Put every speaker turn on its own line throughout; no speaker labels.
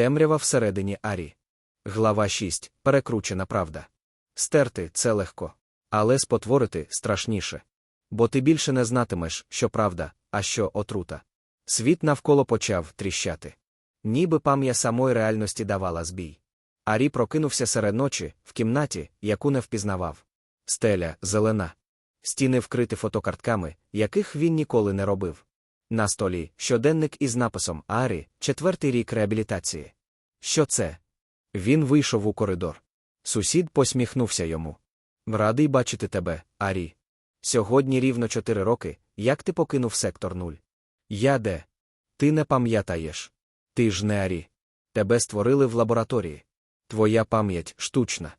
Темрява всередині Арі. Глава 6. Перекручена правда. Стерти це легко. Але спотворити страшніше. Бо ти більше не знатимеш, що правда, а що отрута. Світ навколо почав тріщати. Ніби пам'я самої реальності давала збій. Арі прокинувся серед ночі, в кімнаті, яку не впізнавав. Стеля зелена. Стіни вкриті фотокартками, яких він ніколи не робив. На столі щоденник із написом Арі, четвертий рік реабілітації. Що це? Він вийшов у коридор. Сусід посміхнувся йому. Радий бачити тебе, Арі. Сьогодні рівно чотири роки, як ти покинув сектор нуль. Я де? Ти не пам'ятаєш. Ти ж не Арі. Тебе створили в лабораторії. Твоя пам'ять штучна.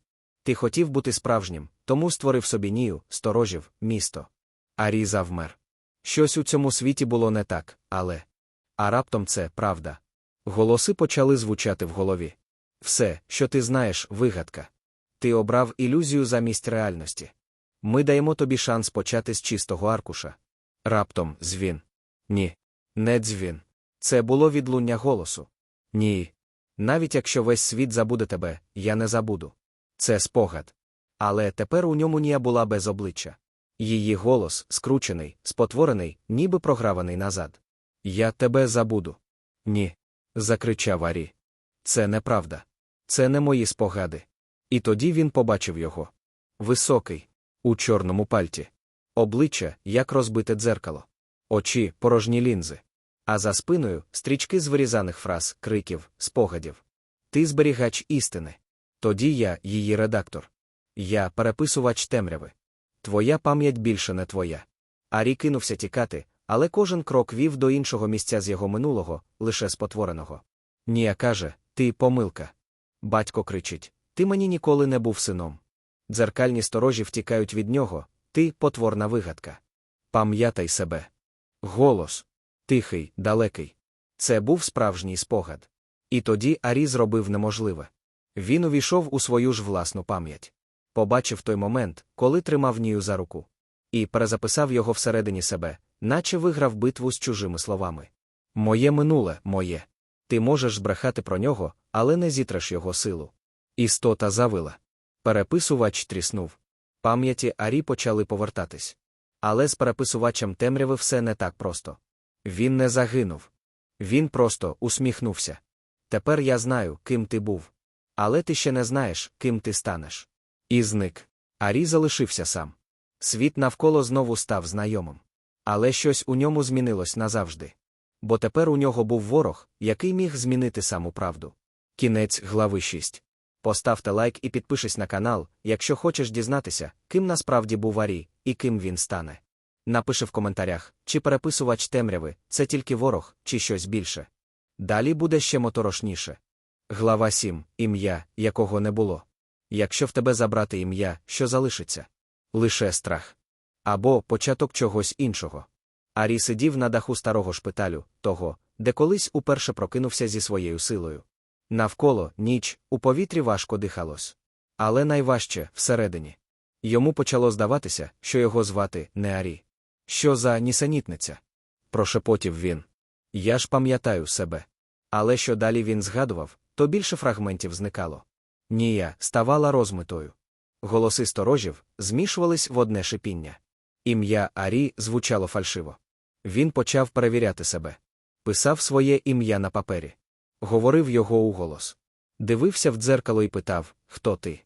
Ти хотів бути справжнім, тому створив собі нію, сторожів, місто. Арі завмер. Щось у цьому світі було не так, але. А раптом це правда. Голоси почали звучати в голові. Все, що ти знаєш, вигадка. Ти обрав ілюзію замість реальності. Ми даємо тобі шанс почати з чистого аркуша. Раптом дзвін. Ні. Не дзвін. Це було відлуння голосу. Ні. Навіть якщо весь світ забуде тебе, я не забуду. Це спогад. Але тепер у ньому Нія була без обличчя. Її голос, скручений, спотворений, ніби програваний назад. Я тебе забуду. Ні. закричав Арі. Це неправда. Це не мої спогади. І тоді він побачив його. Високий, у чорному пальті. Обличчя, як розбите дзеркало. Очі, порожні лінзи. А за спиною стрічки з вирізаних фраз, криків, спогадів. Ти зберігач істини. Тоді я, її редактор. Я переписувач темряви. Твоя пам'ять більше не твоя. Арі кинувся тікати, але кожен крок вів до іншого місця з його минулого, лише спотвореного. Нія каже, ти помилка. Батько кричить: Ти мені ніколи не був сином. Дзеркальні сторожі втікають від нього, ти потворна вигадка. Пам'ятай себе. Голос. Тихий, далекий. Це був справжній спогад. І тоді Арі зробив неможливе. Він увійшов у свою ж власну пам'ять. Побачив той момент, коли тримав Нію за руку. І перезаписав його всередині себе, наче виграв битву з чужими словами. Моє минуле, моє. Ти можеш збрехати про нього, але не зітреш його силу. Істота завила. Переписувач тріснув. Пам'яті Арі почали повертатись. Але з переписувачем темряви все не так просто. Він не загинув. Він просто усміхнувся. Тепер я знаю, ким ти був. Але ти ще не знаєш, ким ти станеш. І зник. Арі залишився сам. Світ навколо знову став знайомим. Але щось у ньому змінилось назавжди. Бо тепер у нього був ворог, який міг змінити саму правду. Кінець глави 6. Поставте лайк і підпишись на канал, якщо хочеш дізнатися, ким насправді був Арі і ким він стане. Напиши в коментарях, чи переписувач темряви це тільки ворог, чи щось більше. Далі буде ще моторошніше. Глава 7. Ім'я, якого не було. Якщо в тебе забрати ім'я, що залишиться? Лише страх. Або початок чогось іншого. Арі сидів на даху старого шпиталю, того, де колись уперше прокинувся зі своєю силою. Навколо ніч, у повітрі важко дихалось. Але найважче всередині. Йому почало здаватися, що його звати не Арі. Що за нісенітниця? Прошепотів він. Я ж пам'ятаю себе. Але що далі він згадував, то більше фрагментів зникало. Нія ставала розмитою. Голоси сторожів змішувались в одне шипіння. Ім'я Арі звучало фальшиво. Він почав перевіряти себе. Писав своє ім'я на папері. Говорив його уголос. Дивився в дзеркало і питав, хто ти.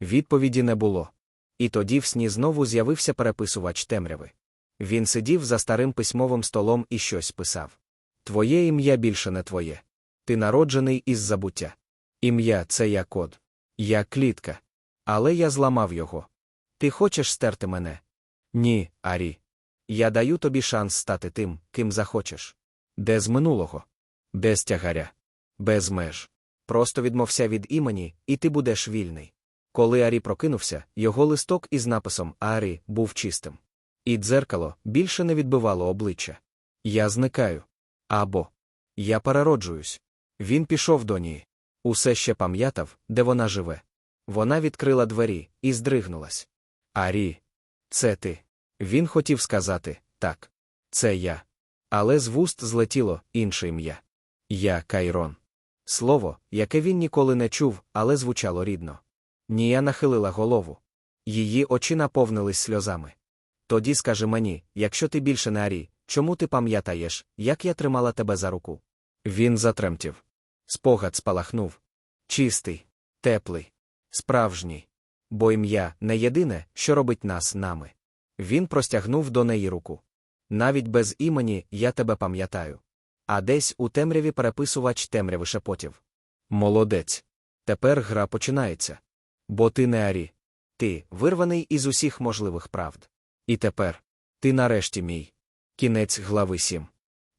Відповіді не було. І тоді в сні знову з'явився переписувач темряви. Він сидів за старим письмовим столом і щось писав. Твоє ім'я більше не твоє. Ти народжений із забуття. Ім'я це я код. Я клітка. Але я зламав його. Ти хочеш стерти мене? Ні, Арі. Я даю тобі шанс стати тим, ким захочеш. Де з минулого? Без тягаря. Без меж. Просто відмовся від імені, і ти будеш вільний. Коли Арі прокинувся, його листок із написом Арі був чистим. І дзеркало більше не відбивало обличчя. Я зникаю. Або я перероджуюсь. Він пішов до ній. Усе ще пам'ятав, де вона живе. Вона відкрила двері і здригнулась. Арі, це ти. Він хотів сказати так, це я. Але з вуст злетіло інше ім'я. Я Кайрон. Слово, яке він ніколи не чув, але звучало рідно. Нія нахилила голову. Її очі наповнились сльозами. Тоді скажи мені, якщо ти більше не арі, чому ти пам'ятаєш, як я тримала тебе за руку? Він затремтів. Спогад спалахнув. Чистий, теплий, справжній. Бо ім'я не єдине, що робить нас нами. Він простягнув до неї руку. Навіть без імені я тебе пам'ятаю. А десь у темряві переписувач темряви шепотів. Молодець. Тепер гра починається. Бо ти не арі. Ти вирваний із усіх можливих правд. І тепер ти нарешті мій. Кінець глави 7.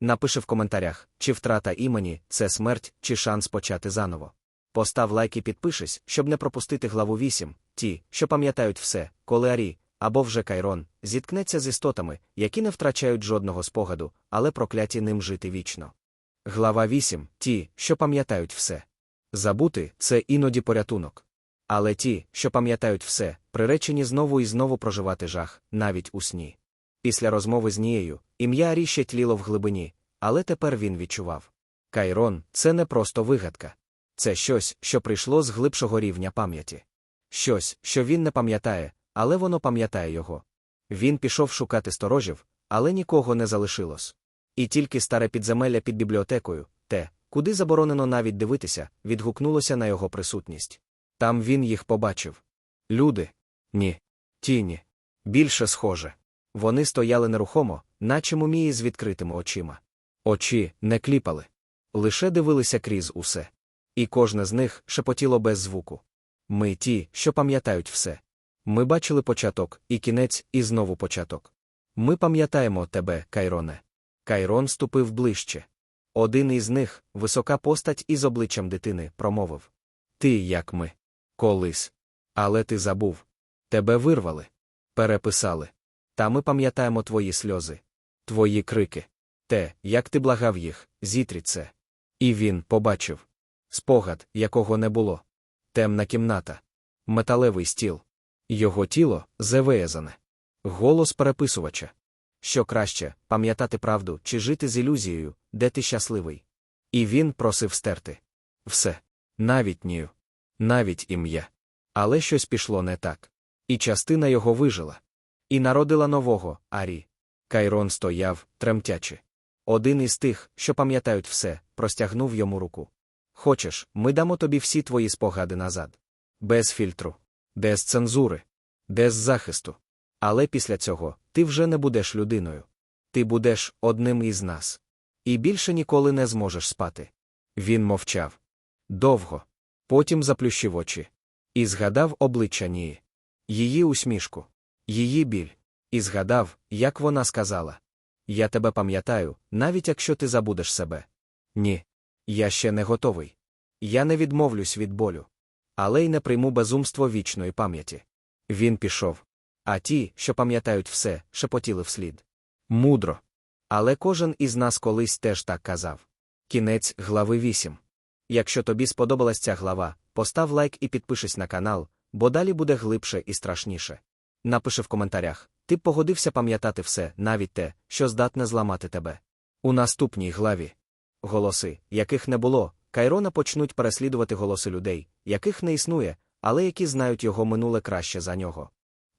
Напиши в коментарях, чи втрата імені це смерть, чи шанс почати заново. Постав лайк і підпишись, щоб не пропустити главу 8, ті, що пам'ятають все, коли Арі, або вже Кайрон, зіткнеться з істотами, які не втрачають жодного спогаду, але прокляті ним жити вічно. Глава 8. Ті, що пам'ятають все. Забути це іноді порятунок. Але ті, що пам'ятають все, приречені знову і знову проживати жах, навіть у сні. Після розмови з Нією, ім'я Арі ще тліло в глибині, але тепер він відчував. Кайрон це не просто вигадка. Це щось, що прийшло з глибшого рівня пам'яті. Щось, що він не пам'ятає, але воно пам'ятає його. Він пішов шукати сторожів, але нікого не залишилось. І тільки старе підземелля під бібліотекою, те, куди заборонено навіть дивитися, відгукнулося на його присутність. Там він їх побачив. Люди? Ні. Тіні. Більше схоже. Вони стояли нерухомо, наче мумії з відкритими очима. Очі не кліпали. Лише дивилися крізь усе. І кожне з них шепотіло без звуку. Ми ті, що пам'ятають все. Ми бачили початок, і кінець, і знову початок. Ми пам'ятаємо тебе, Кайроне. Кайрон ступив ближче. Один із них, висока постать із обличчям дитини, промовив Ти, як ми. Колись. Але ти забув. Тебе вирвали. Переписали. Та ми пам'ятаємо твої сльози, твої крики. Те, як ти благав їх, зітріть це. І він побачив спогад, якого не було. Темна кімната, металевий стіл. Його тіло завиязане. Голос переписувача. Що краще пам'ятати правду чи жити з ілюзією, де ти щасливий. І він просив стерти. Все. Навіть нію. Навіть ім'я. Але щось пішло не так. І частина його вижила. І народила нового, Арі. Кайрон стояв, тремтячи. Один із тих, що пам'ятають все, простягнув йому руку. Хочеш, ми дамо тобі всі твої спогади назад. Без фільтру, без цензури, без захисту. Але після цього ти вже не будеш людиною. Ти будеш одним із нас. І більше ніколи не зможеш спати. Він мовчав. Довго. Потім заплющив очі. І згадав обличчя Нії. Її усмішку, її біль. І згадав, як вона сказала: Я тебе пам'ятаю, навіть якщо ти забудеш себе. Ні. Я ще не готовий. Я не відмовлюсь від болю. Але й не прийму безумство вічної пам'яті. Він пішов. А ті, що пам'ятають все, шепотіли вслід. Мудро. Але кожен із нас колись теж так казав. Кінець глави 8. Якщо тобі сподобалась ця глава, постав лайк і підпишись на канал, бо далі буде глибше і страшніше. Напиши в коментарях, ти б погодився пам'ятати все, навіть те, що здатне зламати тебе. У наступній главі голоси, яких не було, Кайрона почнуть переслідувати голоси людей, яких не існує, але які знають його минуле краще за нього.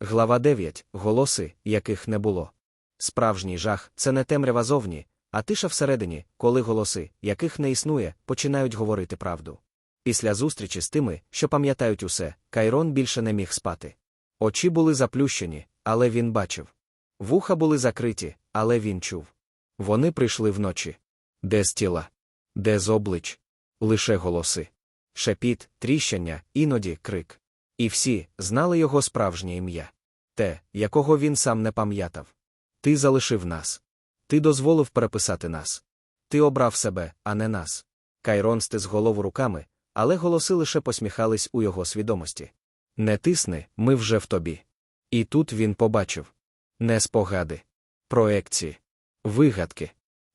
Глава 9. Голоси, яких не було. Справжній жах це не темрява зовні, а тиша всередині, коли голоси, яких не існує, починають говорити правду. Після зустрічі з тими, що пам'ятають усе, Кайрон більше не міг спати. Очі були заплющені, але він бачив. Вуха були закриті, але він чув. Вони прийшли вночі. Де з тіла? Де з облич? Лише голоси. Шепіт, тріщання, іноді крик. І всі знали його справжнє ім'я. Те, якого він сам не пам'ятав. Ти залишив нас. Ти дозволив переписати нас. Ти обрав себе, а не нас. Кайрон стис голову руками, але голоси лише посміхались у його свідомості. Не тисни, ми вже в тобі. І тут він побачив не спогади, проекції, вигадки,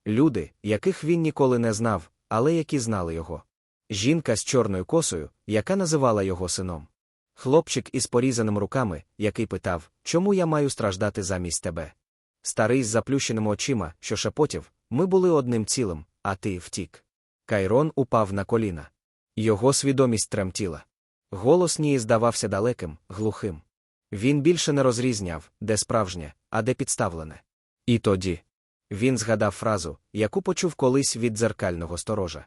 люди, яких він ніколи не знав, але які знали його. Жінка з чорною косою, яка називала його сином. Хлопчик із порізаними руками, який питав, чому я маю страждати замість тебе. Старий з заплющеними очима, що шепотів, ми були одним цілим, а ти втік. Кайрон упав на коліна. Його свідомість тремтіла. Голос Нії здавався далеким, глухим. Він більше не розрізняв, де справжнє, а де підставлене. І тоді він згадав фразу, яку почув колись від дзеркального сторожа.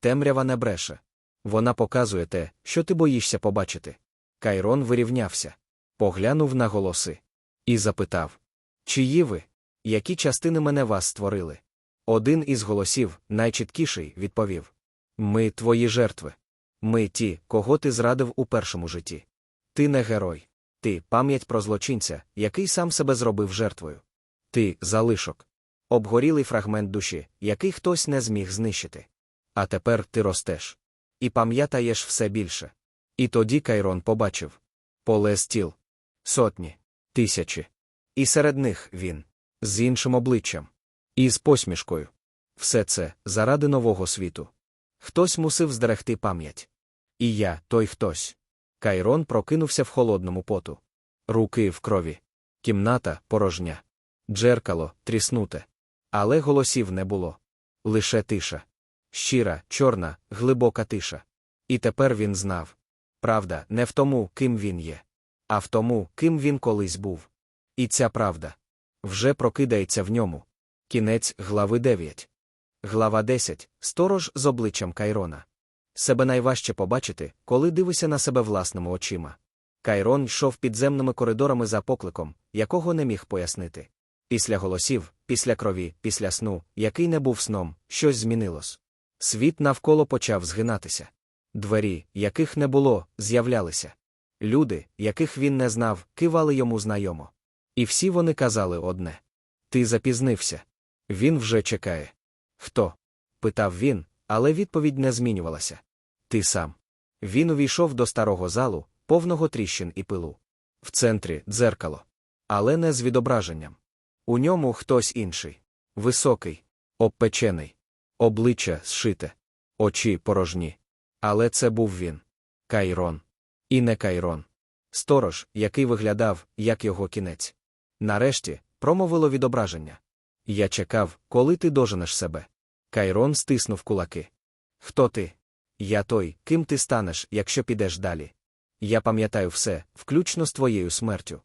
Темрява не бреше. Вона показує те, що ти боїшся побачити. Кайрон вирівнявся, поглянув на голоси і запитав: Чиї ви? Які частини мене вас створили? Один із голосів, найчіткіший, відповів: Ми твої жертви. Ми ті, кого ти зрадив у першому житті. Ти не герой. Ти пам'ять про злочинця, який сам себе зробив жертвою. Ти залишок. Обгорілий фрагмент душі, який хтось не зміг знищити. А тепер ти ростеш. І пам'ятаєш все більше. І тоді Кайрон побачив поле стіл. Сотні, тисячі. І серед них він з іншим обличчям. І з посмішкою. Все це заради нового світу. Хтось мусив здерегти пам'ять. І я, той хтось. Кайрон прокинувся в холодному поту. Руки в крові. Кімната порожня. Джеркало тріснуте. Але голосів не було. Лише тиша. Щира, чорна, глибока тиша. І тепер він знав. Правда, не в тому, ким він є, а в тому, ким він колись був. І ця правда вже прокидається в ньому. Кінець глави 9. Глава 10. Сторож з обличчям Кайрона. Себе найважче побачити, коли дивишся на себе власними очима. Кайрон йшов підземними коридорами за покликом, якого не міг пояснити. Після голосів, після крові, після сну, який не був сном, щось змінилось. Світ навколо почав згинатися. Двері, яких не було, з'являлися. Люди, яких він не знав, кивали йому знайомо. І всі вони казали одне Ти запізнився. Він вже чекає. Хто? питав він, але відповідь не змінювалася. Ти сам. Він увійшов до старого залу, повного тріщин і пилу. В центрі дзеркало. Але не з відображенням. У ньому хтось інший. Високий, обпечений, обличчя зшите, очі порожні. Але це був він. Кайрон. І не Кайрон. Сторож, який виглядав, як його кінець. Нарешті, промовило відображення. Я чекав, коли ти доженеш себе. Кайрон стиснув кулаки. Хто ти? Я той, ким ти станеш, якщо підеш далі. Я пам'ятаю все, включно з твоєю смертю.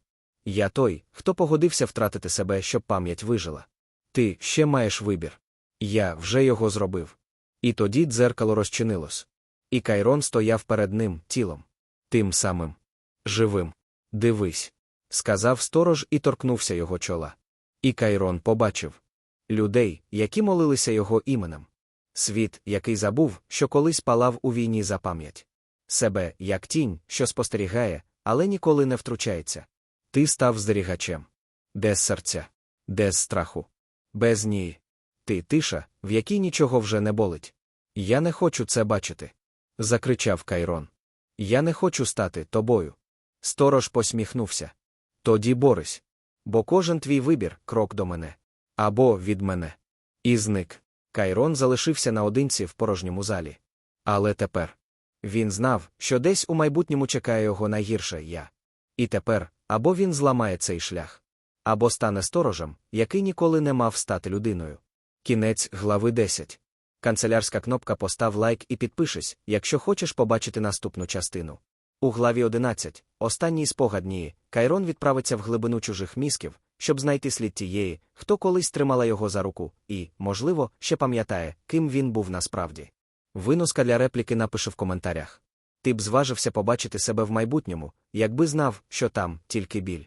Я той, хто погодився втратити себе, щоб пам'ять вижила. Ти ще маєш вибір. Я вже його зробив. І тоді дзеркало розчинилось. І Кайрон стояв перед ним тілом. Тим самим. Живим. Дивись. Сказав сторож і торкнувся його чола. І Кайрон побачив людей, які молилися його іменем. Світ, який забув, що колись палав у війні за пам'ять. Себе, як тінь, що спостерігає, але ніколи не втручається. Ти став здерігачем. Без серця, без страху, без нії. Ти тиша, в якій нічого вже не болить. Я не хочу це бачити. закричав Кайрон. Я не хочу стати тобою. Сторож посміхнувся. Тоді борись. Бо кожен твій вибір крок до мене. Або від мене. І зник. Кайрон залишився наодинці в порожньому залі. Але тепер він знав, що десь у майбутньому чекає його найгірше я. І тепер або він зламає цей шлях, або стане сторожем, який ніколи не мав стати людиною. Кінець глави 10. Канцелярська кнопка Постав лайк і підпишись, якщо хочеш побачити наступну частину. У главі 11, останній спогад Нії, Кайрон відправиться в глибину чужих мізків, щоб знайти слід тієї, хто колись тримала його за руку, і, можливо, ще пам'ятає, ким він був насправді. Виноска для репліки напиши в коментарях. Ти б зважився побачити себе в майбутньому, якби знав, що там тільки біль.